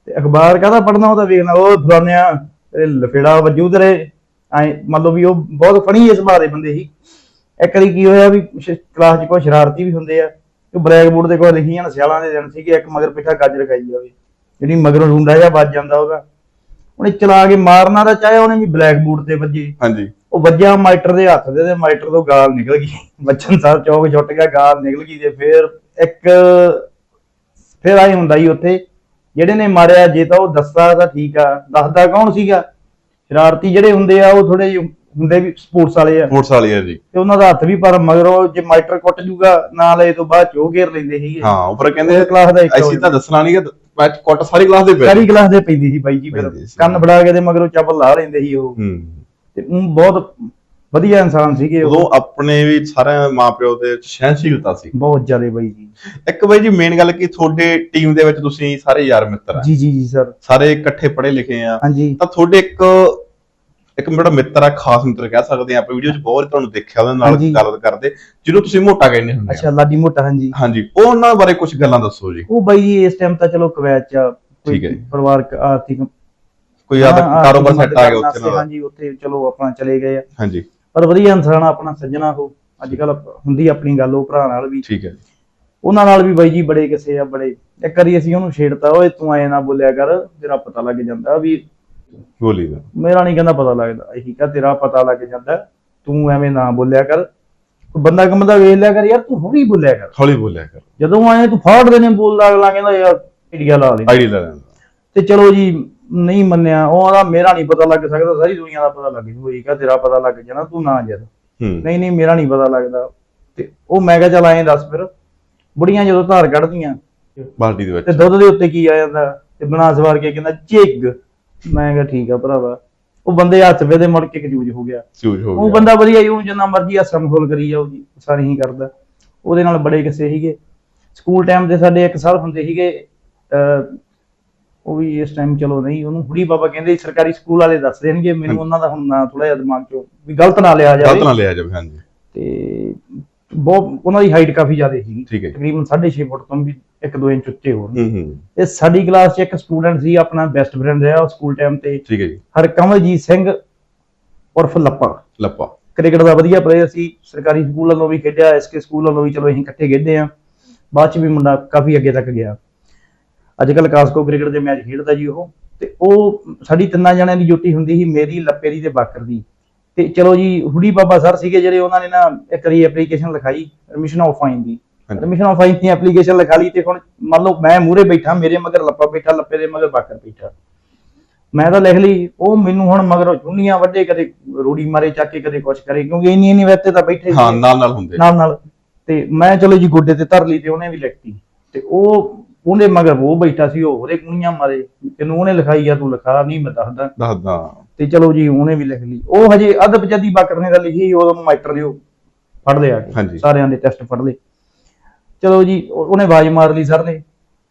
ਤੇ ਅਖਬਾਰ ਕਾਹਦਾ ਪੜ੍ਹਨਾ ਉਹ ਤਾਂ ਵੇਖਣਾ ਉਹ ਫਲਾਨਿਆ ਤੇਰੇ ਲਫੇੜਾ ਵੱਜੂ ਤੇਰੇ ਐ ਮੰਨ ਲਓ ਵੀ ਉਹ ਬਹੁਤ ਫਣੀ ਇਸ ਦੇ ਬੰਦੇ ਸੀ। ਇੱਕ ਵਾਰੀ ਕੀ ਹੋਇਆ ਵੀ ਕਲਾਸ 'ਚ ਕੋਈ ਸ਼ਰਾਰਤੀ ਵੀ ਹੁੰਦੇ ਆ ਤੇ ਬਲੈਕ ਬੋਰਡ ਦੇ ਕੋਲ ਲਿਖੀਆਂ ਨਾ ਸਿਆਲਾਂ ਦੇ ਦਿਨ ਸੀਗੇ ਇੱਕ ਮਗਰ ਪਿੱਛਾ ਗਾਜਰ ਖਾਈ ਜਾਵੇ। ਜਿਹੜੀ ਮਗਰੋਂ ਰੁੰਡਾ ਜਿਹਾ ਵੱਜ ਜਾਂਦਾ ਉਹਦਾ। ਉਹਨੇ ਚਲਾ ਕੇ ਮਾਰਨਾ ਤਾਂ ਚਾਹਿਆ ਉਹਨੇ ਵੀ ਬਲੈਕ ਬੋਰਡ ਤੇ ਵੱਜੀ। ਹਾਂਜੀ। ਉਹ ਵੱਜਿਆ ਮਾਈਟਰ ਦੇ ਹੱਥ ਦੇ ਤੇ ਮਾਈਟਰ ਤੋਂ ਗਾਲ ਨਿਕਲ ਗਈ। ਬੱਚਨ ਸਾਹਿਬ ਚੌਕ ਛੁੱਟ ਗਿਆ ਗਾਲ ਨਿਕਲ ਗਈ ਤੇ ਫਿਰ ਇੱਕ ਫਿਰ ਆਈ ਹੁੰਦਾ ਹੀ ਉੱਥੇ। ਜਿਹੜੇ ਨੇ ਮਾਰਿਆ ਜੇ ਤਾਂ ਉਹ ਦੱਸਦਾ ਤਾਂ ਠੀਕ ਆ ਦੱਸਦਾ ਕੌਣ ਸੀਗਾ? ਸ਼ਰਾਰਤੀ ਜਿਹੜੇ ਹੁੰਦੇ ਆ ਉਹ ਥੋੜੇ ਜਿਹੇ ਹੁੰਦੇ ਵੀ ਸਪੋਰਟਸ ਵਾਲੇ ਆ। ਸਪੋਰਟਸ ਵਾਲੀ ਆ ਜੀ। ਤੇ ਉਹਨਾਂ ਦਾ ਹੱਥ ਵੀ ਪਰ ਮਗਰੋਂ ਜੇ ਮਾਈਟਰ ਕੁੱਟ ਜੂਗਾ ਨਾਲ ਇਹ ਤੋਂ ਬਾਅਦ ਚੋ ਘੇਰ ਲੈਂਦੇ ਸੀਗੇ। ਹਾਂ ਉੱਪਰ ਕਹਿੰਦੇ ਕਲਾਸ ਦਾ ਇੱਕ ਐਸੀ ਤਾਂ ਦੱਸਣਾ ਨਹੀਂ ਕਿ ਮੈਚ ਕੁੱਟ ਸਾਰੀ ਕਲਾਸ ਦੇ ਪੈ ਸਾਰੀ ਕਲਾਸ ਦੇ ਪੈਂਦੀ ਸੀ ਬਾਈ ਜੀ ਫਿਰ ਪੈਂਦੀ ਸੀ। ਕੰਨ ਫੜਾ ਕੇ ਤੇ ਮਗਰੋਂ ਚੱਪਲ ਲਾ ਲੈਂਦੇ ਸੀ ਉਹ। ਹੂੰ। ਤੇ ਊਂ ਬਹੁਤ ਵਧੀਆ ਇਨਸਾਨ ਸੀਗੇ ਉਹ। ਉਦੋਂ ਆਪਣੇ ਵੀ ਸਾਰਿਆਂ ਮਾਪਿਓ ਦੇ ਵਿੱਚ ਸਹਿਨਸ਼ੀਲਤਾ ਸੀ। ਬਹੁਤ ਜ਼ਿਆਦਾ ਬਾਈ ਜੀ। ਇੱਕ ਬਾਈ ਜੀ ਮੇਨ ਗੱਲ ਕਿ ਤੁਹਾਡੇ ਟੀਮ ਦੇ ਵਿੱਚ ਤੁਸੀਂ ਸਾਰੇ ਯਾਰ ਮਿੱਤਰ ਆ। ਜੀ ਜੀ ਜੀ ਸਰ। ਸਾਰੇ ਇਕੱਠੇ ਪੜ੍ਹੇ ਲਿਖੇ ਆ। ਹਾਂਜੀ। ਤਾਂ ਤੁਹਾਡੇ ਇੱਕ ਇੱਕ ਮੇਰਾ ਮਿੱਤਰ ਆ ਖਾਸ ਮਿੱਤਰ ਕਹਿ ਸਕਦੇ ਆ ਆਪਾਂ ਵੀਡੀਓ 'ਚ ਬਹੁਤ ਤੁਹਾਨੂੰ ਦੇਖਿਆ ਉਹਦੇ ਨਾਲ ਹਾਂਜੀ। ਗੱਲ ਕਰਦੇ ਜਿਹਨੂੰ ਤੁਸੀਂ ਮੋਟਾ ਕਹਿੰਦੇ ਹੁੰਦੇ ਆ। ਅੱਛਾ ਲਾਡੀ ਮੋਟਾ ਹਾਂਜੀ। ਹਾਂਜੀ ਉਹ ਉਹਨਾਂ ਬਾਰੇ ਕੁਝ ਗੱਲਾਂ ਦੱਸੋ ਜੀ। ਉਹ ਬਾਈ ਜੀ ਇਸ ਟਾਈਮ ਤਾਂ ਚਲੋ ਕੁਵੈਤ ਚ ਆ, ਕੋਈ ਠੀਕ ਹੈ ਜੀ। ਪਰਿਵਾਰਕ ਆਰਥਿਕ ਕੋਈ ਆਦਾ ਹਾਂ, ਕਾਰੋਬਾਰ ਸੈੱਟ ਆ ਗਿਆ ਉੱਥੇ ਨਾਲ। ਹਾਂਜੀ ਉੱਥੇ ਚਲੋ ਆਪਣਾ ਚਲੇ ਗਏ ਆ। ਹਾਂਜੀ। ਪਰ ਵਧੀਆ ਇਨਸਾਨ ਆ, ਆਪਣਾ ਸੱਜਣਾ ਉਹ। ਅੱਜ ਕੱਲ ਹੁੰਦੀ ਆਪਣੀ ਗੱਲ ਉਹ ਭਰਾ ਨਾਲ ਵੀ। ਠੀਕ ਹੈ। ਜੀ ਉਹਨਾਂ ਨਾਲ ਵੀ ਬਾਈ ਜੀ ਬੜੇ ਕਿਸੇ ਆ ਬੜੇ ਇੱਕ ਵਾਰੀ ਅਸੀਂ ਉਹਨੂੰ ਛੇੜਤਾ ਓਏ ਤੂੰ ਐ ਨਾ ਬੋਲਿਆ ਕਰ ਤੇਰਾ ਪਤਾ ਲੱਗ ਜਾਂਦਾ ਵੀ ਬੋਲੀ ਦਾ। ਮੇਰਾ ਨਹੀਂ ਕਹਿੰਦਾ ਪਤਾ ਲੱਗਦਾ। ਇਹੀ ਕਹ ਤੇਰਾ ਪਤਾ ਲੱਗ ਜਾਂਦਾ। ਤੂੰ ਐਵੇਂ ਨਾ ਬੋਲਿਆ ਕਰ। ਕੋਈ ਬੰਦਾ ਕੰਮਦਾ ਵੇਖ ਲਿਆ ਕਰ ਯਾਰ ਤੂੰ ਹੌਲੀ ਬੋਲਿਆ ਕਰ। ਹੌਲੀ ਬੋਲਿਆ ਕਰ। ਜਦੋਂ ਆਏ ਤੂੰ ਫਾੜ ਦੇ ਨੇ ਬੋਲਦਾ ਅਗਲਾ ਕਹਿੰਦਾ ਯਾਰ ਢੀੜੀਆਂ ਲਾ ਦੇ ਆਈਡੀ ਲੈ ਲੈਂਦਾ। ਤੇ ਚਲੋ ਜੀ ਨਹੀਂ ਮੰਨਿਆ। ਉਹ ਆਦਾ ਮੇਰਾ ਨਹੀਂ ਪਤਾ ਲੱਗ ਸਕਦਾ ਸਾਰੀ ਦੁਨੀਆ ਦਾ ਪਤਾ ਲੱਗ ਜੂ। ਇਹ ਕਹ ਤੇਰਾ ਪਤਾ ਲੱਗ ਜਾਣਾ ਤੂੰ ਨਾ ਜਦ। ਨਹੀਂ ਨਹੀਂ ਮੇਰਾ ਨਹੀਂ ਪਤਾ ਲੱਗਦਾ। ਤੇ ਉਹ ਮੈਂ ਕਿਹਾ ਚੱਲ ਐਂ ਦੱਸ ਫਿਰ। ਬੁੜੀਆਂ ਜਦੋਂ ਧਾਰ ਕੱਢਦੀਆਂ ਬਾਲਟੀ ਦੇ ਤੇ ਵਿੱਚ ਦੁੱਧ ਦੇ ਉੱਤੇ ਕੀ ਆ ਜਾਂਦਾ? ਤੇ ਬਣਾ ਸਵਾਰ ਕੇ ਕਹਿੰਦਾ ਚਿੱਗ। ਮੈਂ ਕਿਹਾ ਠੀਕ ਆ ਭਰਾਵਾ। ਉਹ ਬੰਦੇ ਹੱਥ ਵੇ ਦੇ ਮੁੜ ਕੇ ਕਜੂਜ ਹੋ ਗਿਆ। ਚੂਜ ਹੋ ਉਹ ਗਿਆ। ਬੰਦਾ ਵਧੀਆ ਉਹ ਜਿੰਨਾ ਮਰਜ਼ੀ ਹੱਸਮ ਖੋਲ ਕਰੀ ਜਾਓ ਜੀ ਸਾਰੀ ਹੀ ਕਰਦਾ। ਉਹਦੇ ਨਾਲ ਬੜੇ ਕਿਸੇ ਸੀਗੇ। ਸਕੂਲ ਟਾਈਮ ਤੇ ਸਾਡੇ ਇੱਕ ਸਰ ਹੁੰਦੇ ਸੀਗੇ ਅਹ ਉਹ ਵੀ ਇਸ ਟਾਈਮ ਚਲੋ ਨਹੀਂ ਉਹਨੂੰ ਹੁੜੀ ਬਾਬਾ ਕਹਿੰਦੇ ਸੀ, ਸਰਕਾਰੀ ਸਕੂਲ ਵਾਲੇ ਦੱਸ ਦੇਣਗੇ ਮੈਨੂੰ ਉਹਨਾਂ ਦਾ ਹੁਣ ਨਾਂ ਥੋੜਾ ਜਿਹਾ ਦਿਮਾਗ ਚੋਂ ਵੀ ਗਲਤ ਨਾ ਲਿਆ ਗਲਤ ਜਾਵੇ ਨਾ ਲਿਆ ਜਾਵੇ ਹਾਂਜੀ। ਤੇ ਬਹੁਤ ਉਹਨਾਂ ਦੀ ਹਾਈਟ ਕਾਫੀ ਜ਼ਿਆਦਾ ਸੀਗੀ ਠੀਕ ਹੈ ਜੀ। ਤਕਰੀਬਨ 6.5 ਫੁੱਟ ਤੋਂ ਵੀ 1-2 ਇੰਚ ਉੱਚੇ ਹੋਰ ਹੂੰ ਹੂੰ। ਤੇ ਸਾਡੀ ਕਲਾਸ 'ਚ ਇੱਕ ਸਟੂਡੈਂਟ ਸੀ ਆਪਣਾ ਬੈਸਟ ਫਰੈਂਡ ਰਿਹਾ ਸਕੂਲ ਟਾਈਮ ਤੇ। ਠੀਕ ਹੈ ਜੀ। ਹਰਕਮਲਜੀਤ ਸਿੰਘ ਉਰਫ ਲੱਪਾ। ਲੱਪਾ। ਕ੍ਰਿਕਟ ਦਾ ਵਧੀਆ ਪਲੇਅਰ ਸੀ ਸਰਕਾਰੀ ਸਕੂਲ ਵੱਲੋਂ ਵੀ ਖੇਡਿਆ ਐਸਕੇ ਸਕੂਲ ਵੱਲੋਂ ਵੀ ਚਲੋ ਅਸੀਂ ਇਕੱਠੇ ਖੇਡੇ ਆ ਬਾਅਦ ਚ ਵੀ ਮੁੰਡਾ ਕਾਫੀ ਅੱਗੇ ਤੱਕ ਗਿਆ। ਅੱਜ ਕੱਲ ਕਾਸਕੋ ਕ੍ਰਿਕਟ ਦੇ ਮੈਚ ਖੇਡਦਾ ਜੀ ਉਹ। ਤੇ ਉਹ ਸਾਡੀ ਤਿੰਨਾਂ ਜਣਿਆਂ ਦੀ ਜੁੱਟੀ ਹੁੰਦੀ ਸੀ ਮੇਰੀ ਲੱਪੇ ਦੀ ਤੇ ਬਾਕਰ ਦੀ। ਤੇ ਚਲੋ ਜੀ ਹੁੜੀ ਬਾਬਾ ਸਰ ਸੀਗੇ ਜਿਹੜੇ ਉਹਨਾਂ ਨੇ ਨਾ ਇੱਕ ਵਾਰੀ ਐਪਲੀਕੇਸ਼ਨ ਲਿਖਾਈ ਐਡਮਿਸ਼ਨ ਆਫ ਫਾਈਨ ਦੀ। ਐਡਮਿਸ਼ਨ ਆਫ ਫਾਈਨ ਦੀ ਐਪਲੀਕੇਸ਼ਨ ਲਿਖਾ ਲਈ ਤੇ ਹੁਣ ਮੰਨ ਲਓ ਮੈਂ ਮੂਰੇ ਬੈਠਾ ਮੇਰੇ ਮਗਰ ਲੱਪਾ ਬੈਠਾ ਲੱਪੇ ਦੇ ਮਗਰ ਬਾਕਰ ਬੈਠਾ। ਮੈਂ ਤਾਂ ਲਿਖ ਲਈ ਉਹ ਮੈਨੂੰ ਹੁਣ ਮਗਰੋਂ ਚੁੰਨੀਆਂ ਵੱਡੇ ਕਦੇ ਰੋੜੀ ਮਾਰੇ ਚੱਕ ਕੇ ਕਦੇ ਕੁਛ ਕਰੇ ਕਿਉਂਕਿ ਇੰਨੀ ਇੰਨੀ ਵੈਤੇ ਤਾਂ ਬੈਠੇ ਹਾਂ ਨਾਲ ਨਾਲ ਹੁੰਦੇ। ਨਾਲ ਨਾਲ। ਤੇ ਮੈਂ ਚਲੋ ਜੀ ਗੋਡੇ ਤੇ ਧਰ ਲਈ ਤੇ ਉਹਨੇ ਵੀ ਲਿਖਤੀ। ਤੇ ਉਹ ਉਹਦੇ ਮਗਰ ਉਹ ਬੈਠਾ ਸੀ ਉਹ ਉਹਦੇ ਕੁਣੀਆਂ ਮਾਰੇ ਤੈਨੂੰ ਉਹਨੇ ਲਿਖਾਈ ਆ ਤੂੰ ਲਿਖਾ ਨਹੀਂ ਮੈਂ ਦੱਸਦਾ। ਦੱਸਦਾ। ਤੇ ਚਲੋ ਜੀ ਉਹਨੇ ਵੀ ਲਿਖ ਲਈ। ਉਹ ਹਜੇ ਅਦਬ ਜਦੀ ਬਾਕਰ ਨੇ ਤਾਂ ਲਿਖੀ ਉਦੋਂ ਮਾਸਟਰ ਦੇ ਉਹ ਫੜ ਲਿਆ ਹਾਂਜੀ। ਸਾਰਿਆਂ ਦੇ ਟੈਸਟ ਫੜ ਲਏ। ਚਲੋ ਜੀ ਉਹ- ਉਹਨੇ ਆਵਾਜ਼ ਮਾਰ ਲਈ ਸਰ ਨੇ।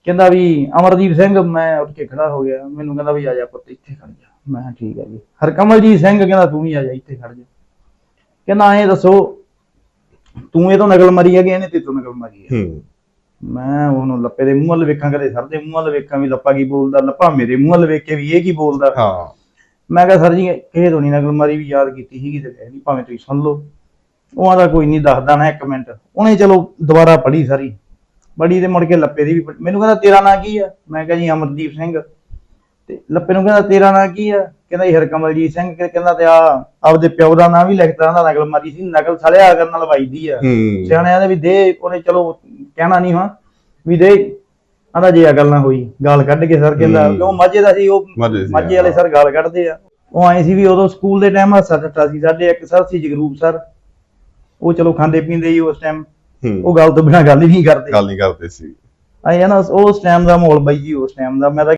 ਕਹਿੰਦਾ ਵੀ ਅਮਰਦੀਪ ਸਿੰਘ ਮੈਂ ਉੱਠ ਕੇ ਖੜਾ ਹੋ ਗਿਆ। ਮੈਨੂੰ ਕਹਿੰਦਾ ਵੀ ਆ ਜਾ ਪੁੱਤ ਇੱਥੇ ਖੜ ਜਾ। ਮੈਂ ਕਿਹਾ ਠੀਕ ਹੈ ਜੀ। ਹਰਕਮਲਜੀਤ ਸਿੰਘ ਕਹਿੰਦਾ ਤੂੰ ਵੀ ਆ ਜਾ ਇੱਥੇ ਖੜ ਜਾ। ਕਹਿੰਦਾ ਐਂ ਦੱਸੋ ਤੂੰ ਇਹ ਤੋਂ ਨਕਲ ਮਾਰੀ ਹੈ ਕਿ ਇਹਨੇ ਤੇ ਤੋਂ ਨਕਲ ਮਾਰੀ ਹੈ? ਹੂੰ। ਮੈਂ ਉਹਨੂੰ ਲੱਪੇ ਦੇ ਮੂੰਹ ਵੱਲ ਵੇਖਾਂ ਕਦੇ ਸਰ ਦੇ ਮੂੰਹ ਵੱਲ ਵੇਖਾਂ ਵੀ ਲੱਪਾ ਕੀ ਬੋਲਦਾ ਲੱਪਾ ਮੇਰੇ ਮੂੰਹ ਵੱਲ ਵੇਖ ਕੇ ਵੀ ਇਹ ਕੀ ਬੋਲਦਾ। ਹਾਂ। ਮੈਂ ਕਿਹਾ ਸਰ ਜੀ ਕਿਸੇ ਤੋਂ ਨਹੀਂ ਨਕਲ ਮਾਰੀ ਵੀ ਯਾਦ ਕੀਤੀ ਸੀਗੀ ਤੇ ਨਹੀਂ ਭਾਵੇਂ ਤੁਸੀਂ ਸੁਣ ਲਓ। ਉਹ ਆਦਾ ਕੋਈ ਨਹੀਂ ਦੱਸਦਾ ਨਾ ਇੱਕ ਮਿੰਟ। ਉਹਨੇ ਚਲੋ ਦੁਬਾਰਾ ਪੜ੍ਹੀ ਸਾਰੀ। ਪੜ੍ਹੀ ਤੇ ਮੁੜ ਕੇ ਲੱਪੇ ਦੀ ਵੀ ਪੜ੍ਹੀ। ਮੈਨੂੰ ਕਹਿੰਦਾ ਤੇਰਾ ਨਾਂ ਕੀ ਆ? ਮੈਂ ਕਿਹਾ ਜੀ ਅਮਰਦੀਪ ਸਿੰਘ। ਤੇ ਲੱਪੇ ਨੂੰ ਕਹਿੰਦਾ ਤੇਰਾ ਨਾਂ ਕੀ ਆ? ਕਹਿੰਦਾ ਜੀ ਹਰਕਮਲਜੀਤ ਸਿੰਘ। ਕਿ- ਕਹਿੰਦਾ ਤੇ ਆ ਆਪਦੇ ਪਿਓ ਦਾ ਨਾਂ ਵੀ ਲਿਖਦਾ ਉਹਦਾ ਨਕਲ ਮਾਰੀ ਸੀ ਨਕਲ ਸਾਲਿਆ ਅਗਰ ਨਾਲ ਵੱਜਦੀ ਆ। ਹੂੰ। ਸਿਆਣਿਆਂ ਦੇ ਵੀ ਦੇ ਉਹਨੇ ਚਲੋ ਕਹਿਣਾ ਨਹੀਂ ਹਾਂ ਵੀ ਦੇ ਆਂਦਾ ਜੇ ਅਗਲ ਨਾ ਹੋਈ ਗਾਲ ਕੱਢ ਕੇ ਸਰ ਕਹਿੰਦਾ ਹੂੰ। ਕਿਉਂ ਮਾਝੇ ਦਾ ਸੀ ਉਹ ਮਾਝੇ ਸੀ, ਮਾਝੇ ਵਾਲੇ ਹਾਂ। ਸਰ ਗਾਲ ਕੱਢਦੇ ਆ। ਉਹ ਆਏ ਸੀ ਵੀ ਉਦੋਂ ਸਕੂਲ ਦੇ ਟਾਈਮ ਹਾਸਾ ਟੱਟਾ ਸੀ ਸਾਡੇ ਇੱਕ ਸਰ ਸੀ ਜਗਰੂਪ ਸਰ। ਉਹ ਚਲੋ ਖਾਂਦੇ ਪੀਂਦੇ ਹੀ ਉਸ ਟਾਈਮ ਹੂੰ। ਉਹ ਗੱਲ ਤੋਂ ਬਿਨਾਂ ਗੱਲ ਹੀ ਨਹੀਂ ਕਰਦੇ। ਗੱਲ ਨਹੀਂ ਕਰਦੇ ਸੀ। ਆਏ ਆ ਨਾ ਉਸ ਟਾਈਮ ਦਾ ਮਾਹੌਲ ਬਾਈ ਜੀ ਉਸ ਟਾਈਮ ਦਾ। ਮੈਂ ਤਾਂ